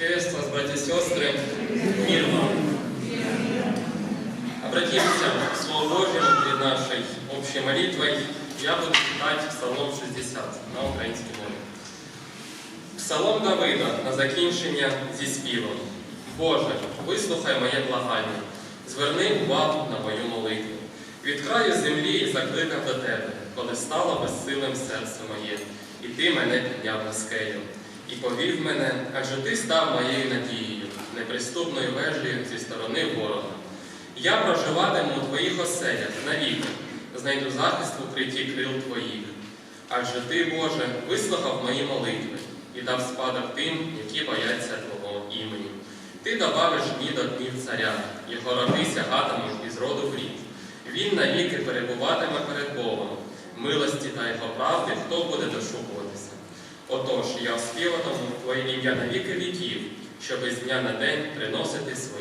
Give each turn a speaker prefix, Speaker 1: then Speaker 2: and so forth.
Speaker 1: Приветствую вас, братья и сестры. Мир вам. Обратимся к Слову Божьему перед нашей общей молитвой. Я буду читать Псалом 60 на українській мові. Псалом Давида на закінчення зі співом. Боже, вислухай моє благання, зверни увагу на мою молитву. Від краю землі закликав до тебе, коли стало безсилим серце моє, і ти мене підняв на скелю. І повів мене, адже ти став моєю надією, неприступною вежею зі сторони ворога. Я проживатиму у твоїх оселях навіки, знайду захист в укритті крил твоїх. Адже ти, Боже, вислухав мої молитви і дав спадок тим, які бояться Твого імені. Ти добавиш дні до днів царя, його роки сягатимуть із роду в рід. Він навіки перебуватиме перед Богом. Милості та його правди хто буде дошукуватися. Отож, я оспіватиму Твоє ім'я на віки віків, щоб із дня на день приносити. Амінь.